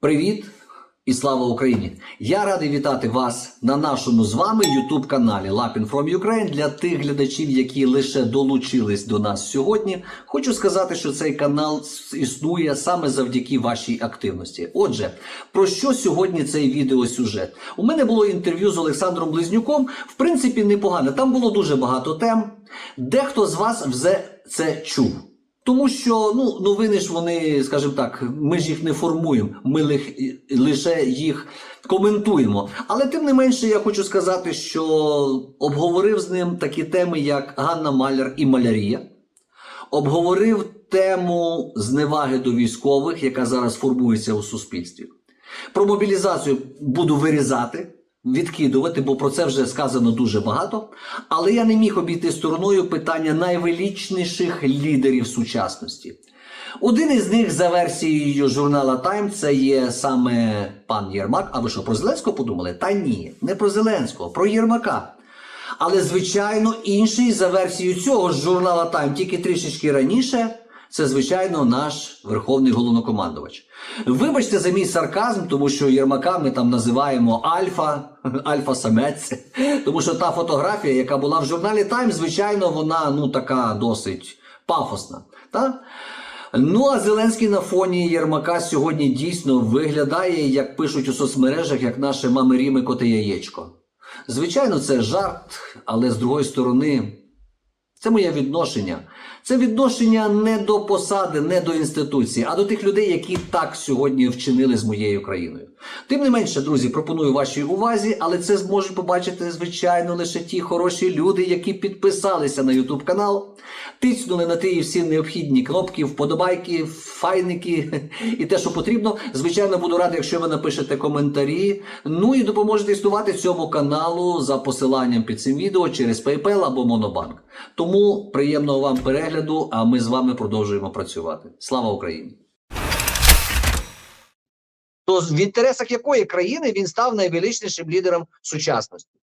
Привіт і слава Україні! Я радий вітати вас на нашому з вами youtube каналі Lapin from Ukraine. Для тих глядачів, які лише долучились до нас сьогодні. Хочу сказати, що цей канал існує саме завдяки вашій активності. Отже, про що сьогодні цей відеосюжет? У мене було інтерв'ю з Олександром Близнюком. В принципі, непогане. Там було дуже багато тем. Дехто з вас вже це чув. Тому що ну, новини ж вони, скажімо так, ми ж їх не формуємо, ми лих, лише їх коментуємо. Але тим не менше, я хочу сказати, що обговорив з ним такі теми, як Ганна Маляр і малярія. Обговорив тему зневаги до військових, яка зараз формується у суспільстві. Про мобілізацію буду вирізати, відкидувати, бо про це вже сказано дуже багато. Але я не міг обійти стороною питання найвеличніших лідерів сучасності. Один із них, за версією журнала Time, це є саме пан Єрмак. А ви що про Зеленського подумали? Та ні, не про Зеленського, про Єрмака. Але, звичайно, інший за версією цього ж журнала Time, тільки трішечки раніше, це, звичайно, наш верховний головнокомандувач. Вибачте за мій сарказм, тому що Єрмака ми там називаємо Альфа, Альфа-самець. Тому що та фотографія, яка була в журналі Time, звичайно, вона ну така досить пафосна. Та? Ну а Зеленський на фоні Єрмака сьогодні дійсно виглядає, як пишуть у соцмережах, як наше мами коте яєчко. Звичайно, це жарт, але з другої сторони, це моє відношення. Це відношення не до посади, не до інституції, а до тих людей, які так сьогодні вчинили з моєю країною. Тим не менше, друзі, пропоную вашій увазі, але це зможуть побачити, звичайно, лише ті хороші люди, які підписалися на YouTube канал, тиснули на ті всі необхідні кнопки, вподобайки, файники і те, що потрібно. Звичайно, буду радий, якщо ви напишете коментарі. Ну і допоможете існувати цьому каналу за посиланням під цим відео через PayPal або Monobank. Тому приємного вам перегляду, а ми з вами продовжуємо працювати. Слава Україні! То в інтересах якої країни він став найвеличнішим лідером сучасності?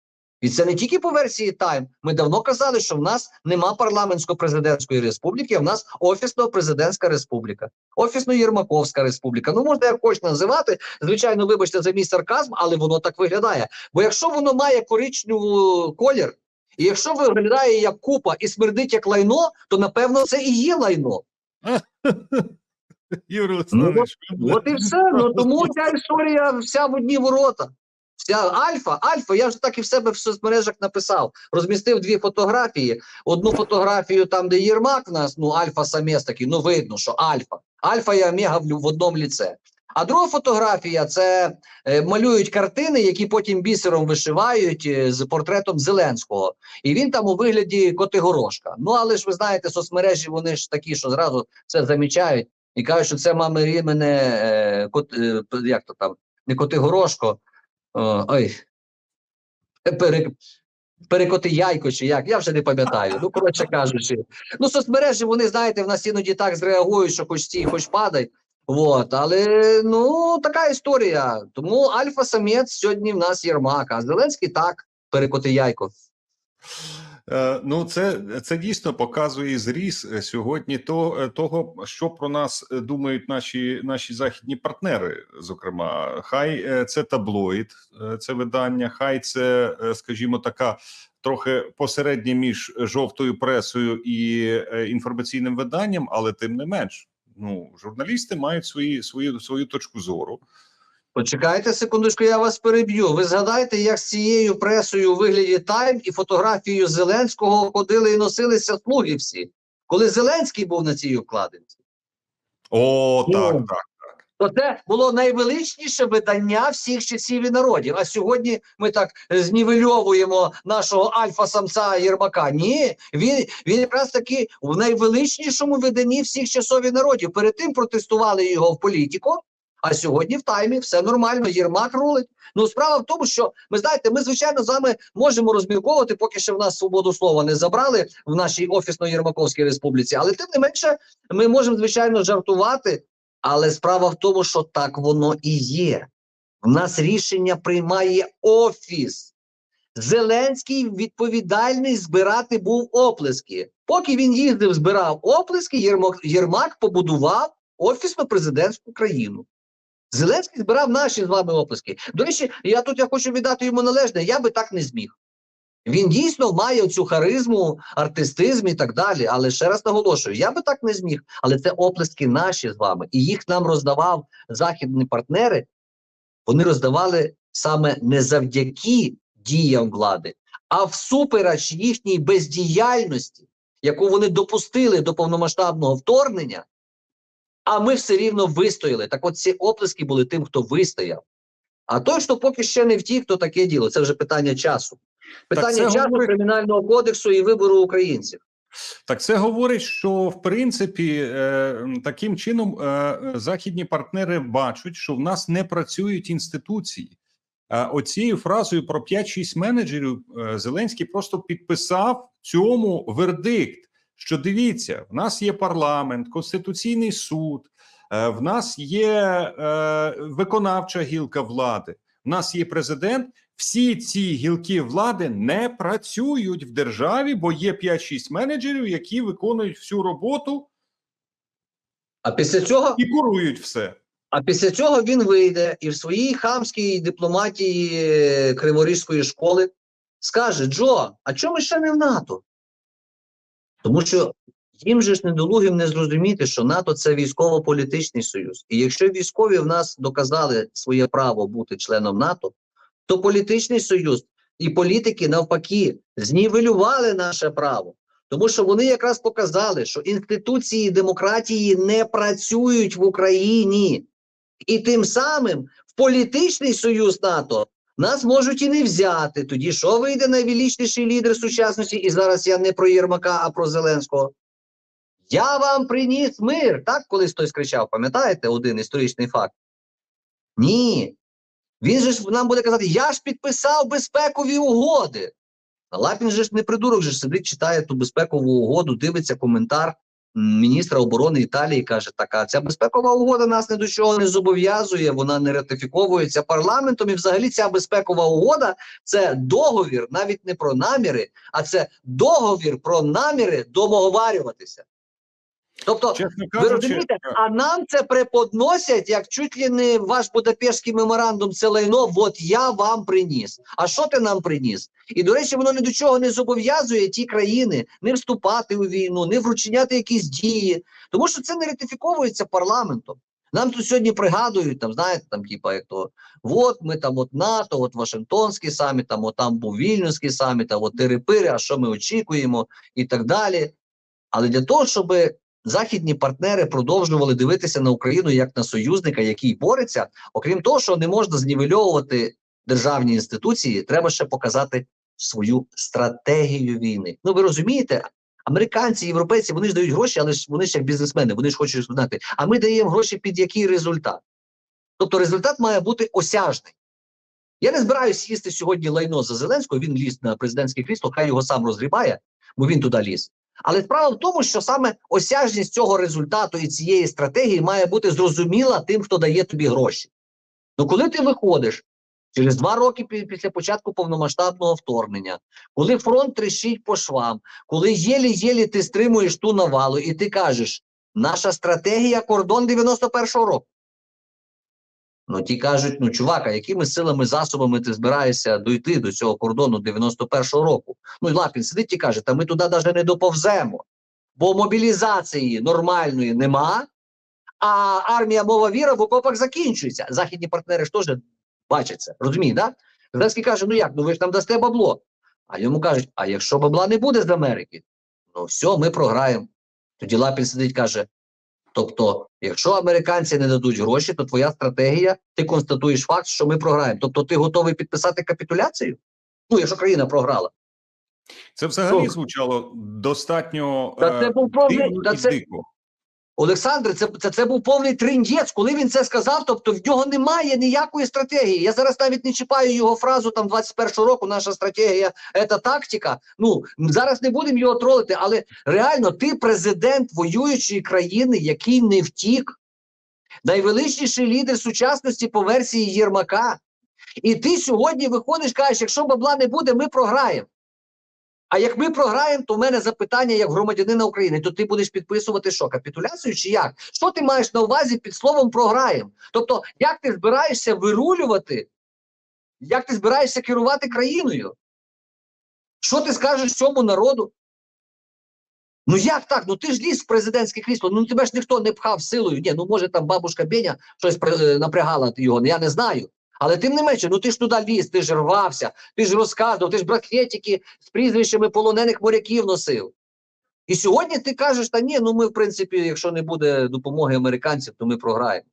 І це не тільки по версії Time. Ми давно казали, що в нас нема парламентсько-президентської республіки, а в нас офісно-президентська республіка, офісно-єрмаковська республіка. Ну, можна як хоч називати. Звичайно, вибачте за мій сарказм, але воно так виглядає. Бо якщо воно має коричневу колір, і якщо виглядає як купа і смердить як лайно, то напевно це і є лайно. Юрій Олександрович, От і все. Ну тому ця історія вся в одні ворота. Вся Альфа, Альфа, я вже так і в себе в соцмережах написав. Розмістив дві фотографії. Одну фотографію там, де Єрмак в нас, ну Альфа самець такий, ну видно, що Альфа. Альфа і Омега в, одному ліце. А друга фотографія це е, малюють картини, які потім бісером вишивають е, з портретом Зеленського. І він там у вигляді Котигорошка. Ну але ж ви знаєте, соцмережі вони ж такі, що зразу це замічають і кажуть, що це мами Рімене, е, кот, е, як то там, не Котигорошко, ой, пере, перекоти яйко чи як, я вже не пам'ятаю. Ну, коротше кажучи. Ну, соцмережі, вони, знаєте, в нас іноді так зреагують, що хоч стій, хоч падай. Вот, але ну така історія. Тому альфа-самець сьогодні в нас Єрмак, а Зеленський так, перекоти яйко. Е, Ну, це, це дійсно показує зріс е, сьогодні то, е, того, що про нас думають наші, наші західні партнери. Зокрема, хай це таблоїд, це видання, хай це, скажімо, така трохи посередня між жовтою пресою і інформаційним виданням, але тим не менш, ну журналісти мають свої, свою, свою точку зору. Почекайте секундочку, я вас переб'ю. Ви згадайте, як з цією пресою у вигляді Тайм і фотографією Зеленського ходили і носилися слуги всі, коли Зеленський був на цій обкладинці. О, Ну, так, так. То це було найвеличніше видання всіх часів і народів. А сьогодні ми так знівельовуємо нашого альфа-самця Єрмака. Ні, він, він якраз таки в найвеличнішому виданні всіх часов і народів. Перед тим протестували його в політику. А сьогодні в таймі все нормально. Єрмак рулить. Ну справа в тому, що ми знаєте, ми звичайно з вами можемо розмірковувати, поки що в нас свободу слова не забрали в нашій офісно-єрмаковській республіці. Але тим не менше, ми можемо звичайно жартувати. Але справа в тому, що так воно і є. В нас рішення приймає офіс. Зеленський відповідальний збирати був оплески. Поки він їздив, збирав оплески, Єрмак побудував офісно президентську країну. Зеленський збирав наші з вами оплески. До речі, я тут я хочу віддати йому належне, я би так не зміг. Він дійсно має цю харизму, артистизм і так далі. Але ще раз наголошую, я би так не зміг. Але це оплески наші з вами. І їх нам роздавав західні партнери. Вони роздавали саме не завдяки діям влади, а всупереч їхній бездіяльності, яку вони допустили до повномасштабного вторгнення. А ми все рівно вистояли. Так от ці оплески були тим, хто вистояв. А той, хто поки ще не втік, то таке діло. Це вже питання часу. Питання часу говорить- кримінального кодексу і вибору українців. Так, це говорить, що в принципі е, таким чином е, західні партнери бачать, що в нас не працюють інституції. А оцією фразою про 5-6 менеджерів е, Зеленський просто підписав цьому вердикт. Що дивіться, в нас є парламент, конституційний суд, е, в нас є е, виконавча гілка влади, в нас є президент. Всі ці гілки влади не працюють в державі, бо є 5-6 менеджерів, які виконують всю роботу А після цього і курують все. А після цього він вийде і в своїй хамській дипломатії е, Криворізької школи скаже: Джо, а чому ми ще не в НАТО? Тому що їм же ж недолугим не зрозуміти, що НАТО це військово-політичний союз. І якщо військові в нас доказали своє право бути членом НАТО, то політичний союз і політики навпаки знівелювали наше право. Тому що вони якраз показали, що інституції демократії не працюють в Україні. І тим самим в політичний союз НАТО нас можуть і не взяти. Тоді що вийде найвеличніший лідер сучасності? І зараз я не про Єрмака, а про Зеленського. Я вам приніс мир. Так колись хтось кричав, пам'ятаєте один історичний факт? Ні. Він же ж нам буде казати: я ж підписав безпекові угоди. А Лапін же ж не придурок, же ж сидить, читає ту безпекову угоду, дивиться коментар міністра оборони Італії, каже: така ця безпекова угода нас ні до чого не зобов'язує, вона не ратифіковується парламентом. І взагалі ця безпекова угода це договір, навіть не про наміри, а це договір про наміри домоговарюватися. Тобто, Чесно ви розумієте, а нам це преподносять, як чуть ли не ваш Будапештський меморандум, це лайно, от я вам приніс. А що ти нам приніс? І, до речі, воно ні до чого не зобов'язує ті країни не вступати у війну, не вручиняти якісь дії, тому що це не ратифіковується парламентом. Нам тут сьогодні пригадують, там, знаєте, там, типа, як то, от ми там, от НАТО, от Вашингтонський саміт, там, от там був Вільнюський саміт, а от тири-пири, а що ми очікуємо, і так далі. Але для того, щоб західні партнери продовжували дивитися на Україну як на союзника, який бореться, окрім того, що не можна знівельовувати державні інституції, треба ще показати свою стратегію війни. Ну ви розумієте, американці, європейці вони ж дають гроші, але ж вони ж як бізнесмени, вони ж хочуть знати. А ми даємо гроші під який результат? Тобто результат має бути осяжний. Я не збираюсь їсти сьогодні лайно за Зеленського. Він ліз на президентське крісло, хай його сам розгрібає, бо він туди ліз. Але справа в тому, що саме осяжність цього результату і цієї стратегії має бути зрозуміла тим, хто дає тобі гроші. Ну, коли ти виходиш через два роки після початку повномасштабного вторгнення, коли фронт трещить по швам, коли єлі-єлі ти стримуєш ту навалу, і ти кажеш, наша стратегія кордон 91-го року. Ну, ті кажуть, ну, чувак, а якими силами, засобами ти збираєшся дойти до цього кордону 91-го року? Ну, Лапін сидить і каже, та ми туди навіть не доповземо, бо мобілізації нормальної нема, а армія мова віра в окопах закінчується. Західні партнери ж теж бачать це, розумієте, да? Зеленський каже, ну як, ну ви ж нам дасте бабло. А йому кажуть, а якщо бабла не буде з Америки, ну все, ми програємо. Тоді Лапін сидить каже, Тобто, якщо американці не дадуть гроші, то твоя стратегія, ти констатуєш факт, що ми програємо. Тобто, ти готовий підписати капітуляцію? Ну, якщо країна програла, це взагалі звучало достатньо Та це е, був повний- та це- дико. Олександр, це, це, це був повний триндєць. Коли він це сказав, тобто в нього немає ніякої стратегії. Я зараз навіть не чіпаю його фразу там 21-го року. Наша стратегія це тактика. Ну зараз не будемо його тролити, але реально ти президент воюючої країни, який не втік, найвеличніший лідер сучасності по версії Єрмака. І ти сьогодні виходиш, кажеш, якщо бабла не буде, ми програємо. А як ми програємо, то в мене запитання як громадянина України, то ти будеш підписувати що? Капітуляцію чи як? Що ти маєш на увазі під словом програємо? Тобто, як ти збираєшся вирулювати, як ти збираєшся керувати країною? Що ти скажеш цьому народу? Ну як так? Ну ти ж ліз в президентське крісло, ну тебе ж ніхто не пхав силою. Ні, ну може там бабушка Беня щось е, напрягала його, я не знаю. Але тим не менше, ну ти ж туди ліз, ти ж рвався, ти ж розказував, ти ж браслетики з прізвищами полонених моряків носив. І сьогодні ти кажеш, та ні, ну ми, в принципі, якщо не буде допомоги американців, то ми програємо.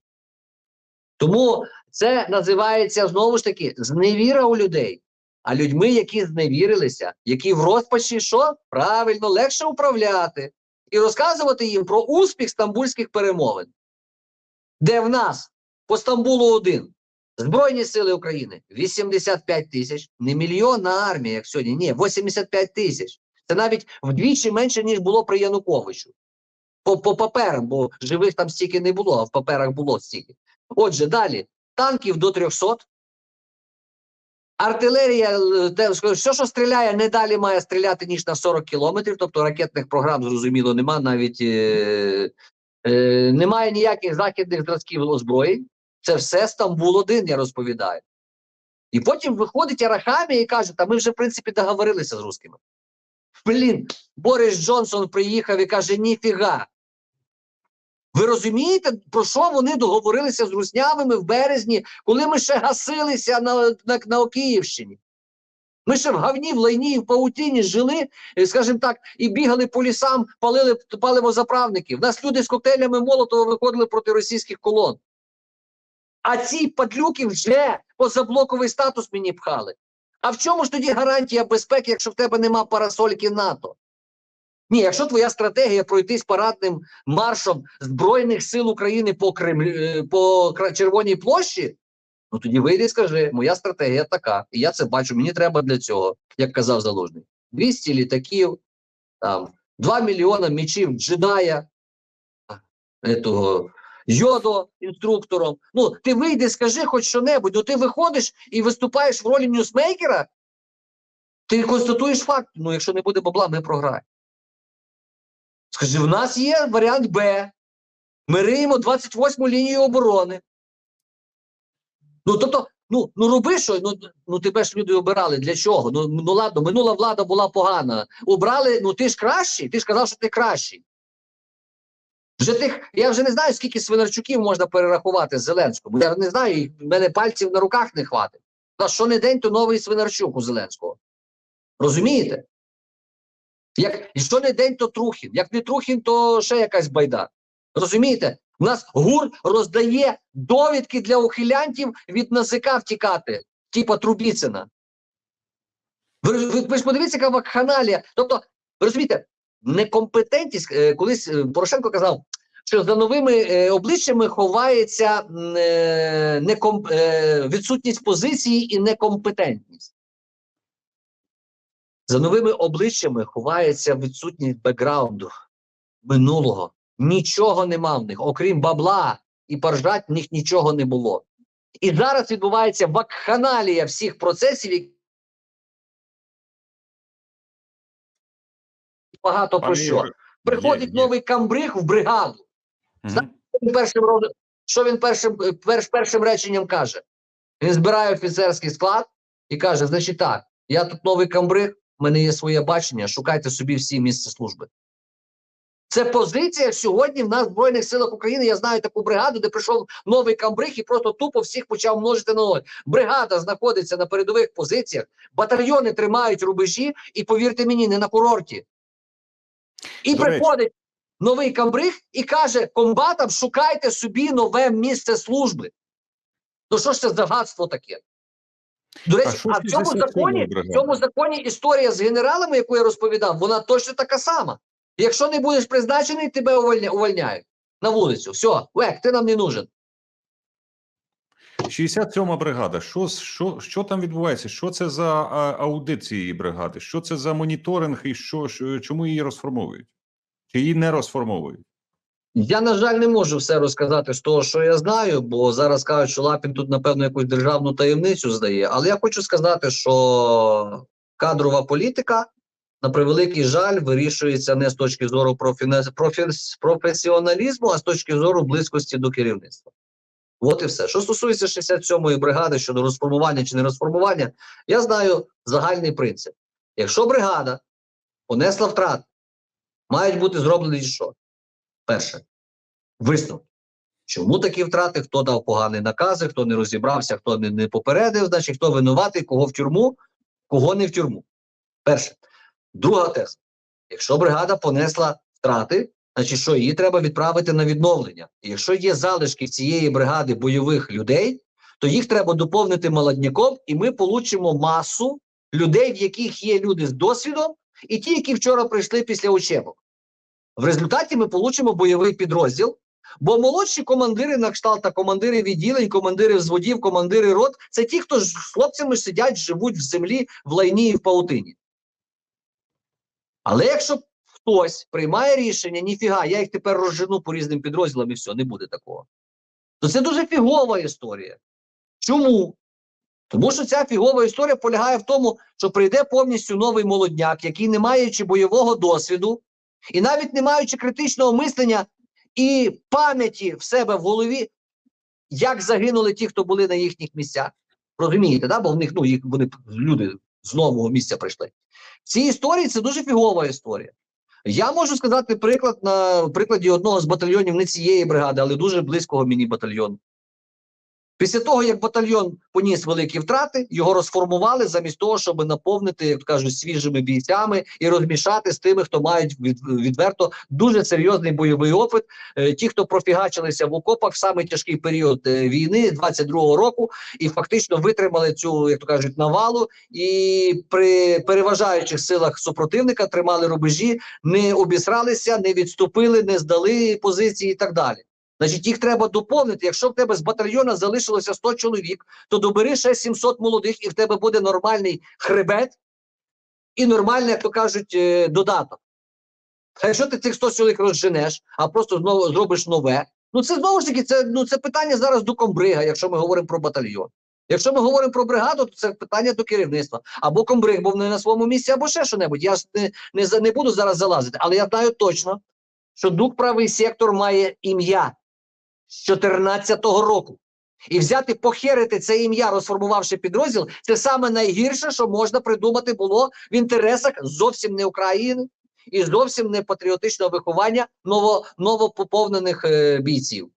Тому це називається знову ж таки зневіра у людей. А людьми, які зневірилися, які в розпачі, що правильно легше управляти і розказувати їм про успіх стамбульських перемовин, де в нас по Стамбулу один Збройні сили України 85 тисяч, не мільйонна армія, як сьогодні, ні, 85 тисяч. Це навіть вдвічі менше, ніж було при Януковичу. По, по паперам, бо живих там стільки не було, а в паперах було стільки. Отже, далі танків до 300. Артилерія, е, все, що стріляє, не далі має стріляти, ніж на 40 кілометрів. Тобто ракетних програм, зрозуміло, нема навіть е, е, немає ніяких західних зразків озброєнь. Це все Стамбул один, я розповідаю. І потім виходить Арахамія і каже: та ми вже, в принципі, договорилися з русскими. Блін, Борис Джонсон приїхав і каже: ніфіга. Ви розумієте, про що вони договорилися з руснявими в березні, коли ми ще гасилися на, на, на Київщині? Ми ще в говні, в лайні, в паутині жили, е, скажімо так, і бігали по лісам, палили паливозаправників. У нас люди з коктейлями Молотова виходили проти російських колон. А ці падлюки вже позаблоковий статус мені пхали. А в чому ж тоді гарантія безпеки, якщо в тебе нема парасольки НАТО? Ні, якщо твоя стратегія пройтись парадним маршом Збройних сил України по Кремлю е, по Червоній площі, ну тоді вийди і скажи, моя стратегія така, і я це бачу. Мені треба для цього, як казав Залужний. 200 літаків, там 2 мільйона мічів джедая, этого, йодо інструктором. Ну, ти вийди, скажи хоч що-небудь, ну ти виходиш і виступаєш в ролі ньюсмейкера, ти констатуєш факт. Ну, якщо не буде бабла, ми програємо. Скажи, в нас є варіант Б. Ми риємо 28-му лінію оборони. Ну, тобто, ну, ну роби що, ну, ну тебе ж люди обирали. Для чого? Ну, ну ладно, минула влада була погана. Обрали, ну ти ж кращий, ти ж казав, що ти кращий. Вже тих, я вже не знаю, скільки свинарчуків можна перерахувати з Зеленського. Я не знаю, в мене пальців на руках не хватить. Та що не день, то новий свинарчук у Зеленського. Розумієте? Як що не день, то Трухін. Як не Трухін, то ще якась байда. Розумієте? У нас ГУР роздає довідки для ухилянтів від НАЗК втікати, типа Трубіцина. Ви, ви, ви ж подивіться, яка вакханалія. Тобто, ви розумієте, некомпетентність, е, колись е, Порошенко казав, що за новими е, обличчями ховається е, неком, е, відсутність позиції і некомпетентність. За новими обличчями ховається відсутність бекграунду минулого. Нічого нема в них, окрім бабла і поржать, в них нічого не було. І зараз відбувається вакханалія всіх процесів, які багато про що. Приходить є. новий камбриг в бригаду. Він першим що він першим, е, перш, першим реченням каже? Він збирає офіцерський склад і каже: значить так, я тут новий камбриг, в мене є своє бачення, шукайте собі всі місця служби. Це позиція сьогодні в нас в Збройних силах України. Я знаю таку бригаду, де прийшов новий камбриг і просто тупо всіх почав множити на ноль. Бригада знаходиться на передових позиціях, батальйони тримають рубежі, і повірте мені, не на курорті. І До приходить новий камбриг і каже комбатам: шукайте собі нове місце служби. Ну що ж це за гадство таке? До речі, що а, в цьому законі, в цьому законі історія з генералами, яку я розповідав, вона точно така сама. Якщо не будеш призначений, тебе увольняють на вулицю. Все, век, ти нам не нужен. 67 бригада. Що, що, що там відбувається? Що це за а, аудит цієї бригади? Що це за моніторинг і що, що чому її розформовують? Чи її не розформовують? Я, на жаль, не можу все розказати з того, що я знаю, бо зараз кажуть, що Лапін тут, напевно, якусь державну таємницю здає. Але я хочу сказати, що кадрова політика на превеликий жаль, вирішується не з точки зору професіоналізму, а з точки зору близькості до керівництва. От і все. Що стосується 67-ї бригади щодо розформування чи не розформування, я знаю загальний принцип. Якщо бригада понесла втрати, мають бути зроблені що? Перше, висновки. Чому такі втрати? Хто дав погані накази, хто не розібрався, хто не, не попередив, значить хто винуватий, кого в тюрму, кого не в тюрму. Перше. Друга теза. Якщо бригада понесла втрати, значить, що її треба відправити на відновлення. І якщо є залишки цієї бригади бойових людей, то їх треба доповнити молодняком, і ми получимо масу людей, в яких є люди з досвідом, і ті, які вчора прийшли після учебок. В результаті ми получимо бойовий підрозділ, бо молодші командири на кшталт командири відділень, командири взводів, командири рот це ті, хто з хлопцями сидять, живуть в землі, в лайні і в паутині. Але якщо хтось приймає рішення, ніфіга, я їх тепер розжену по різним підрозділам і все, не буде такого. То це дуже фігова історія. Чому? Тому що ця фігова історія полягає в тому, що прийде повністю новий молодняк, який не маючи бойового досвіду, і навіть не маючи критичного мислення і пам'яті в себе в голові, як загинули ті, хто були на їхніх місцях. Розумієте, да? бо в них ну, їх, вони люди з нового місця прийшли. В цій історії це дуже фігова історія. Я можу сказати приклад на прикладі одного з батальйонів не цієї бригади, але дуже близького мені батальйону. Після того, як батальйон поніс великі втрати, його розформували замість того, щоб наповнити, як кажуть, свіжими бійцями і розмішати з тими, хто мають від, відверто дуже серйозний бойовий опит. Е, ті, хто профігачилися в окопах в самий тяжкий період е, війни 22-го року, і фактично витримали цю, як то кажуть, навалу, і при переважаючих силах супротивника тримали рубежі, не обісралися, не відступили, не здали позиції і так далі. Значить, їх треба доповнити. Якщо в тебе з батальйона залишилося 100 чоловік, то добери ще 700 молодих, і в тебе буде нормальний хребет і нормальний, як то кажуть, е, додаток. А якщо ти цих 100 чоловік розженеш, а просто знову зробиш нове, ну це знову ж таки це, ну, це питання зараз до комбрига, якщо ми говоримо про батальйон. Якщо ми говоримо про бригаду, то це питання до керівництва. Або комбриг був не на своєму місці, або ще що-небудь. Я ж не, не, не буду зараз залазити, але я знаю точно, що дух правий сектор має ім'я з 14-го року. І взяти похерити це ім'я, розформувавши підрозділ, це саме найгірше, що можна придумати було в інтересах зовсім не України і зовсім не патріотичного виховання ново, новопоповнених е, бійців.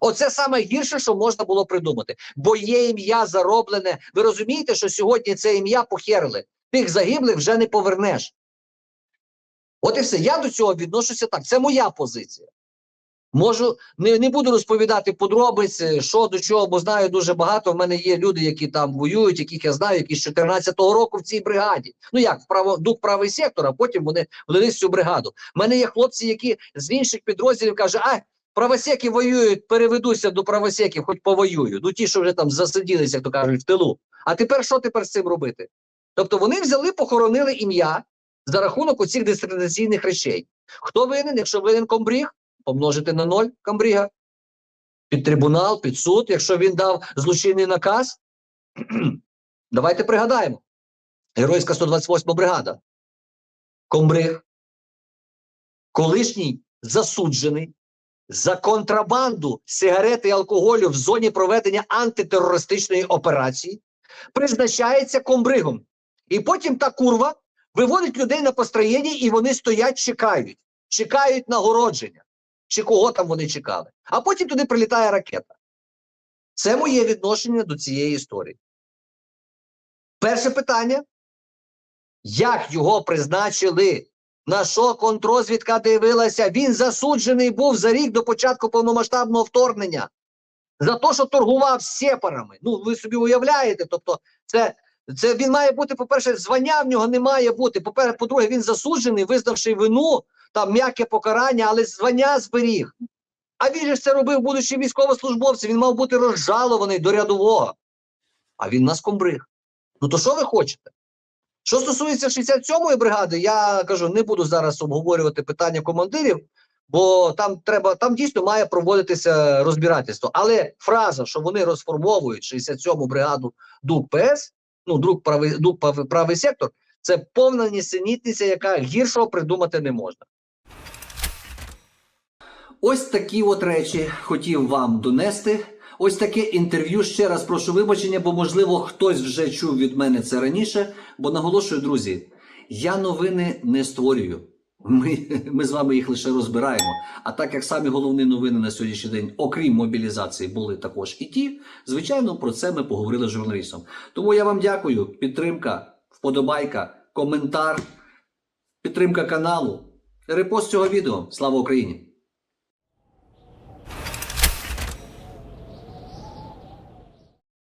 Оце саме гірше, що можна було придумати, бо є ім'я зароблене. Ви розумієте, що сьогодні це ім'я похерили. Тих загиблих вже не повернеш. От і все. Я до цього відношуся так. Це моя позиція. Можу, не, не буду розповідати подробиць, що до чого, бо знаю дуже багато. В мене є люди, які там воюють, яких я знаю, які з 14-го року в цій бригаді. Ну як, право, дух правий сектор, а потім вони влились цю бригаду. У мене є хлопці, які з інших підрозділів кажуть, а правосеки воюють, переведуся до правосеків, хоч повоюю. Ну ті, що вже там засиділися, як то кажуть, в тилу. А тепер що тепер з цим робити? Тобто вони взяли, похоронили ім'я за рахунок оцих дискредитаційних речей. Хто винен, якщо винен комбріг? Помножити на ноль камбріга, під трибунал, під суд, якщо він дав злочинний наказ. Давайте пригадаємо. Геройська 128 бригада. Комбриг, колишній засуджений за контрабанду сигарет і алкоголю в зоні проведення антитерористичної операції, призначається комбригом. І потім та курва виводить людей на построєння, і вони стоять, чекають, чекають нагородження чи кого там вони чекали. А потім туди прилітає ракета. Це моє відношення до цієї історії. Перше питання: як його призначили? На що контрозвідка дивилася? Він засуджений був за рік до початку повномасштабного вторгнення. За те, що торгував сепарами. Ну, ви собі уявляєте, тобто, це. Це він має бути, по-перше, звання в нього не має бути. По-перше, по-друге, він засуджений, визнавши вину, там м'яке покарання, але звання зберіг. А він же це робив, будучи військовослужбовцем, він мав бути розжалований до рядового. А він нас комбриг. Ну то що ви хочете? Що стосується 67-ї бригади, я кажу, не буду зараз обговорювати питання командирів, бо там треба, там дійсно має проводитися розбирательство. Але фраза, що вони розформовують 67-му бригаду ДУК ПС, ну, друг правий, правий, правий сектор, Це повна нісенітниця, яка гіршого придумати не можна. Ось такі от речі хотів вам донести. Ось таке інтерв'ю. Ще раз прошу вибачення, бо можливо хтось вже чув від мене це раніше. Бо наголошую, друзі, я новини не створюю. Ми, ми з вами їх лише розбираємо. А так як самі головні новини на сьогоднішній день, окрім мобілізації, були також і ті, звичайно, про це ми поговорили з журналістом. Тому я вам дякую. Підтримка, вподобайка, коментар, підтримка каналу, репост цього відео. Слава Україні!